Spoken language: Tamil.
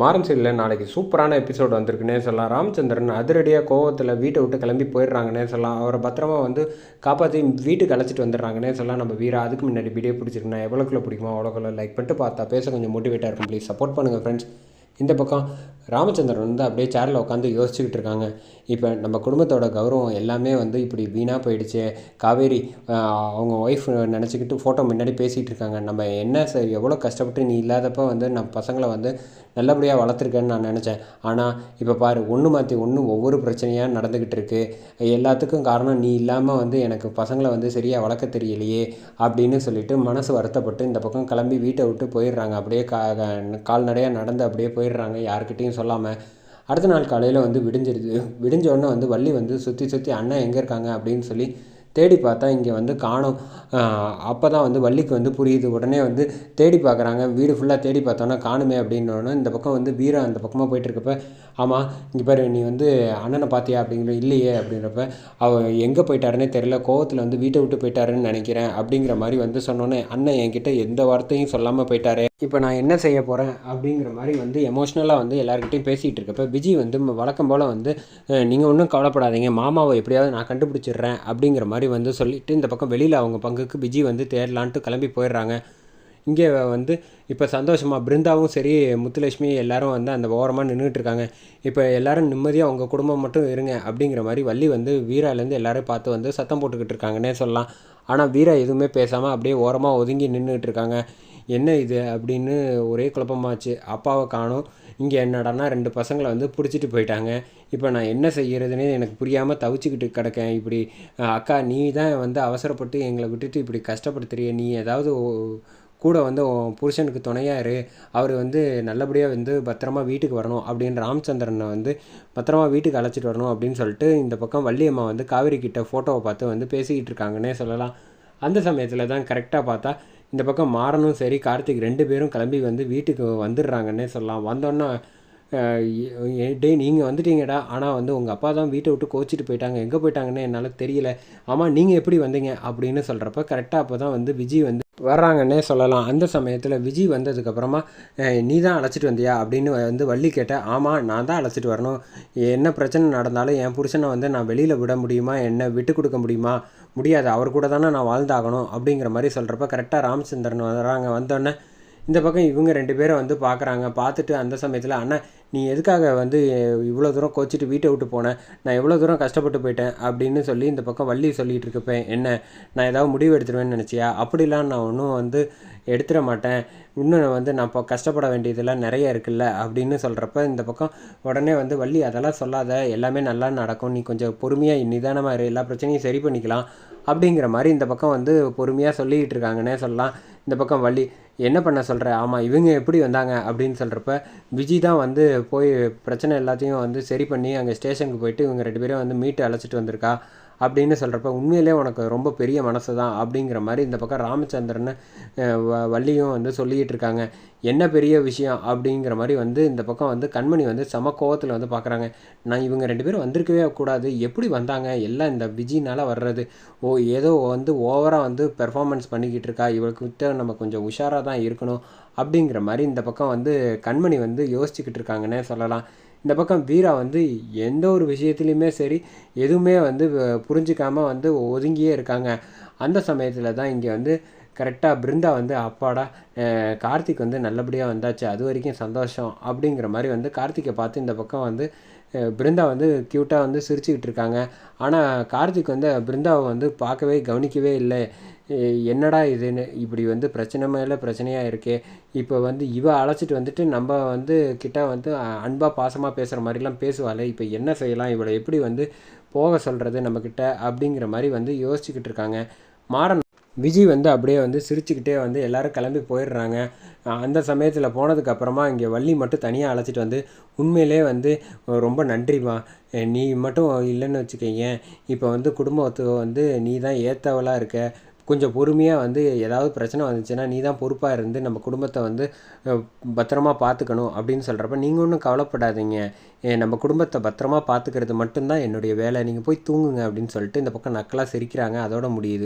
மாறன் சைடில் நாளைக்கு சூப்பரான எபிசோட் வந்திருக்குன்னே சொல்லலாம். ராமச்சந்திரன் அதிரடியாக கோவத்தில் வீட்டை விட்டு கிளம்பி போயிடுறாங்கன்னே சொல்லலாம். அவரை பத்திரமா வந்து காப்பாற்றி வீட்டுக்கு அழைச்சிட்டு வந்துடுறாங்கன்னே சொல்லலாம். நம்ம வீரா அதுக்கு முன்னாடி வீடியோ பிடிச்சிருக்குன்னா எவ்வளோக்குள்ள பிடிக்குமோ அவ்வளோக்குள்ள லைக் பண்ணிட்டு பார்த்தா பேச கொஞ்சம் மோட்டிவேட்டாக இருக்கும். ப்ளீஸ் சப்போர்ட் பண்ணுங்கள் ஃப்ரெண்ட்ஸ் இந்த பக்கம் ராமச்சந்திரன் வந்து அப்படியே சேரில் உட்காந்து யோசிச்சுக்கிட்டு இருக்காங்க. இப்போ நம்ம குடும்பத்தோட கௌரவம் எல்லாமே வந்து இப்படி வீணாக போயிடுச்சு. காவேரி அவங்க ஒய்ஃப் நினச்சிக்கிட்டு ஃபோட்டோ முன்னாடி பேசிகிட்டு இருக்காங்க. நம்ம என்ன சார் எவ்வளோ கஷ்டப்பட்டு நீ இல்லாதப்போ வந்து நம்ம பசங்களை வந்து நல்லபடியாக வளர்த்துருக்கேன்னு நான் நினச்சேன். ஆனால் இப்போ பாரு ஒன்று மாற்றி ஒன்று ஒவ்வொரு பிரச்சனையாக நடந்துக்கிட்டு இருக்குது எல்லாத்துக்கும் காரணம் நீ இல்லாமல் வந்து எனக்கு பசங்களை வந்து சரியாக வளர்க்க தெரியலையே அப்படின்னு சொல்லிட்டு மனசு வருத்தப்பட்டு இந்த பக்கம் கிளம்பி வீட்டை விட்டு போயிடுறாங்க. அப்படியே கா கால்நடையாக நடந்து அப்படியே போய் போயிடுறாங்க யாருக்கிட்டேயும் சொல்லாமல் அடுத்த நாள் காலையில் வந்து விடிஞ்சிருது விடிஞ்ச உடனே வந்து வள்ளி வந்து சுற்றி சுற்றி அண்ணன் எங்கே இருக்காங்க அப்படின்னு சொல்லி தேடி பார்த்தா இங்கே வந்து காணோம். அப்போ தான் வந்து வள்ளிக்கு வந்து புரியுது. உடனே வந்து தேடி பார்க்குறாங்க. வீடு ஃபுல்லாக தேடி பார்த்தோன்னா காணுமே அப்படின்னோடனே இந்த பக்கம் வந்து வீரா அந்த பக்கமாக போயிட்டுருக்கப்ப ஆமாம் இங்கே பாரு நீ வந்து அண்ணனை பார்த்தியா அப்படிங்கிற இல்லையே அப்படின்றப்ப அவர் எங்கே போயிட்டாருன்னே தெரியல. கோவத்தில் வந்து வீட்டை விட்டு போயிட்டாருன்னு நினைக்கிறேன் அப்படிங்கிற மாதிரி வந்து சொன்னோன்னே அண்ணன் என்கிட்ட எந்த வார்த்தையும் சொல்லாமல் போயிட்டாரே. இப்போ நான் என்ன செய்ய போகிறேன் அப்படிங்கிற மாதிரி வந்து எமோஷ்னலாக வந்து எல்லாருக்கிட்டையும் பேசிகிட்டு இருக்கப்ப விஜய் வந்து வழக்கம் போல் வந்து நீங்கள் ஒன்றும் கவலைப்படாதீங்க. மாமாவை எப்படியாவது நான் கண்டுபிடிச்சிடுறேன் அப்படிங்கிற மாதிரி வந்து சொல்லிவிட்டு இந்த பக்கம் வெளியில் அவங்க பங்குக்கு விஜய் வந்து தேடலான்ட்டு கிளம்பி போயிடுறாங்க. இங்கே வந்து இப்போ சந்தோஷமாக பிருந்தாவும் சரி முத்துலட்சுமி எல்லாரும் வந்து அந்த ஓரமாக நின்றுட்டு இருக்காங்க. இப்போ எல்லாரும் நிம்மதியாக உங்கள் குடும்பம் மட்டும் இருங்க அப்படிங்கிற மாதிரி வள்ளி வந்து வீராலேருந்து எல்லாரும் பார்த்து வந்து சத்தம் போட்டுக்கிட்டு இருக்காங்கன்னே சொல்லலாம். ஆனால் வீரா எதுவுமே பேசாமல் அப்படியே ஓரமாக ஒதுங்கி நின்றுட்டு இருக்காங்க. என்ன இது அப்படின்னு ஒரே குழப்பமாச்சு. அப்பாவை காணும். இங்கே என்னடான்னா ரெண்டு பசங்களை வந்து பிடிச்சிட்டு போயிட்டாங்க. இப்போ நான் என்ன செய்கிறதுனே எனக்கு புரியாமல் தவிச்சுக்கிட்டு கிடக்கேன். இப்படி அக்கா நீ தான் வந்து அவசரப்பட்டு எங்களை விட்டுட்டு இப்படி கஷ்டப்படுத்துறிய. நீ ஏதாவது ஓ- கூட வந்து உன் புருஷனுக்கு துணையாக இரு. அவர் வந்து நல்லபடியாக வந்து பத்திரமா வீட்டுக்கு வரணும் அப்படின்னு ராமச்சந்திரனை வந்து பத்திரமா வீட்டுக்கு அழைச்சிட்டு வரணும் அப்படின்னு சொல்லிட்டு இந்த பக்கம் வள்ளியம்மா வந்து காவேரி கிட்ட ஃபோட்டோவை பார்த்து வந்து பேசிக்கிட்டு இருக்காங்கன்னே சொல்லலாம். அந்த சமயத்தில் தான் கரெக்டாக பார்த்தா இந்த பக்கம் மாறனும் சரி கார்த்திக் ரெண்டு பேரும் கிளம்பி வந்து வீட்டுக்கு வந்துடுறாங்கன்னே சொல்லலாம். வந்தோன்னே டேய் நீங்கள் வந்துட்டீங்கடா. ஆனால் வந்து உங்கள் அப்பா தான் வீட்டை விட்டு கோச்சிட்டு போயிட்டாங்க. எங்கே போயிட்டாங்கன்னு என்னால் தெரியல. ஆமாம் நீங்கள் எப்படி வந்தீங்க? அப்படின்னு சொல்கிறப்ப கரெக்டாக அப்போ தான் வந்து விஜய் வந்து வர்றாங்கன்னே சொல்லலாம். அந்த சமயத்தில் விஜய் வந்ததுக்கப்புறமா நீ தான் அழைச்சிட்டு வந்தியா? அப்படின்னு வந்து வள்ளி கேட்டேன் ஆமாம் நான் தான் அழைச்சிட்டு வரணும். என்ன பிரச்சனை நடந்தாலும் என் புருஷனை வந்து நான் வெளியில் விட முடியுமா? என்ன விட்டு கொடுக்க முடியுமா? முடியாது. அவர் கூட தானே நான் வாழ்ந்தாகணும். அப்படிங்கிற மாதிரி சொல்கிறப்ப கரெக்டாக ராமச்சந்திரன் வர்றாங்க வந்தோடனே இந்த பக்கம் இவங்க ரெண்டு பேரும் வந்து பார்க்குறாங்க. பார்த்துட்டு அந்த சமயத்தில் அண்ணா நீ எதுக்காக வந்து இவ்வளோ தூரம் கோச்சிட்டு வீட்டை விட்டு போனேன் நான் எவ்வளோ தூரம் கஷ்டப்பட்டு போயிட்டேன். அப்படின்னு சொல்லி இந்த பக்கம் வள்ளி சொல்லிகிட்டு இருக்கப்பேன் என்ன நான் ஏதாவது முடிவு எடுத்துருவேன்னு நினச்சியா? அப்படிலாம் நான் ஒன்றும் வந்து எடுத்துட மாட்டேன். இன்னும் வந்து நான் இப்போ கஷ்டப்பட வேண்டியதெல்லாம் நிறைய இருக்குல்ல? அப்படின்னு சொல்கிறப்ப இந்த பக்கம் உடனே வந்து வள்ளி அதெல்லாம் சொல்லாத. எல்லாமே நல்லா நடக்கும். நீ கொஞ்சம் பொறுமையாக நிதானமாக இரு. எல்லா பிரச்சனையும் சரி பண்ணிக்கலாம். அப்படிங்கிற மாதிரி இந்த பக்கம் வந்து பொறுமையாக சொல்லிக்கிட்டு இருக்காங்கன்னே சொல்லலாம். இந்த பக்கம் வள்ளி என்ன பண்ண சொல்கிற ஆமாம் இவங்க எப்படி வந்தாங்க? அப்படின்னு சொல்கிறப்ப விஜய் தான் வந்து போய் பிரச்சனை எல்லாத்தையும் வந்து சரி பண்ணி அங்கே ஸ்டேஷனுக்கு போயிட்டு இவங்க ரெண்டு பேரும் வந்து மீட்டு அழைச்சிட்டு வந்திருக்கா. அப்படின்னு சொல்கிறப்ப உண்மையிலே உனக்கு ரொம்ப பெரிய மனசு தான் அப்படிங்கிற மாதிரி இந்த பக்கம் ராமச்சந்திரன் வ- வள்ளியும் வந்து சொல்லிக்கிட்டு இருக்காங்க. என்ன பெரிய விஷயம் அப்படிங்கிற மாதிரி வந்து இந்த பக்கம் வந்து கண்மணி வந்து சம கோவத்தில் வந்து பார்க்குறாங்க நான் இவங்க ரெண்டு பேரும் வந்திருக்கவே கூடாது. எப்படி வந்தாங்க? எல்லாம் இந்த விஜினால் வர்றது. ஓ ஏதோ வந்து ஓவராக வந்து பெர்ஃபார்மன்ஸ் பண்ணிக்கிட்டு இருக்கா. இவளுக்கு நம்ம கொஞ்சம் உஷாராக தான் இருக்கணும் அப்படிங்கிற மாதிரி இந்த பக்கம் வந்து கண்மணி வந்து யோசிச்சுக்கிட்டு இருக்காங்கன்னே சொல்லலாம். இந்த பக்கம் வீரா வந்து எந்த ஒரு விஷயத்துலையுமே சரி எதுவுமே வந்து புரிஞ்சிக்காமல் புரிஞ்சுக்காம வந்து ஒதுங்கியே இருக்காங்க. அந்த சமயத்தில் தான் இங்கே வந்து கரெக்டாக பிருந்தா வந்து அப்பாடா கார்த்திக் வந்து நல்லபடியாக வந்தாச்சு அது வரைக்கும் சந்தோஷம் அப்படிங்கிற மாதிரி வந்து கார்த்திக்கை பார்த்து இந்த பக்கம் வந்து பிருந்தா வந்து க்யூட்டாக வந்து சிரிச்சுக்கிட்டு இருக்காங்க. ஆனால் கார்த்திக் வந்து பிருந்தாவை வந்து பார்க்கவே கவனிக்கவே இல்லை. என்னடா இதுன்னு இப்படி வந்து பிரச்சனை மேலே பிரச்சனையாக இருக்கே. இப்போ வந்து இவ அழைச்சிட்டு வந்துட்டு நம்ம வந்து கிட்ட வந்து அன்பாக பாசமாக பேசுகிற மாதிரிலாம் பேசுவாளே. இப்போ என்ன செய்யலாம்? இவளை எப்படி வந்து போக சொல்கிறது நம்மக்கிட்ட அப்படிங்கிற மாதிரி வந்து யோசிச்சுக்கிட்டு இருக்காங்க. மாறன் விஜய் வந்து அப்படியே வந்து சிரிச்சுக்கிட்டே வந்து எல்லோரும் கிளம்பி போயிடுறாங்க. அந்த சமயத்தில் போனதுக்கப்புறமா இங்கே வள்ளி மட்டும் தனியாக அழைச்சிட்டு வந்து உண்மையிலே வந்து ரொம்ப நன்றிமா நீ மட்டும் இல்லைன்னு வச்சுக்கோங்க இப்போ வந்து குடும்பத்து வந்து நீ தான் ஏற்றவளாக இருக்க. கொஞ்சம் பொறுமையாக வந்து ஏதாவது பிரச்சனை வந்துச்சுன்னா நீ தான் பொறுப்பாக இருந்து நம்ம குடும்பத்தை வந்து பத்திரமா பார்த்துக்கணும் அப்படின்னு சொல்கிறப்ப நீங்கள் ஒன்றும் கவலைப்படாதீங்க. நம்ம குடும்பத்தை பத்திரமா பார்த்துக்கிறது மட்டும்தான் என்னுடைய வேலை. நீங்கள் போய் தூங்குங்க. அப்படின்னு சொல்லிட்டு இந்த பக்கம் நக்கலாக சிரிக்கிறாங்க. அதோட முடியுது.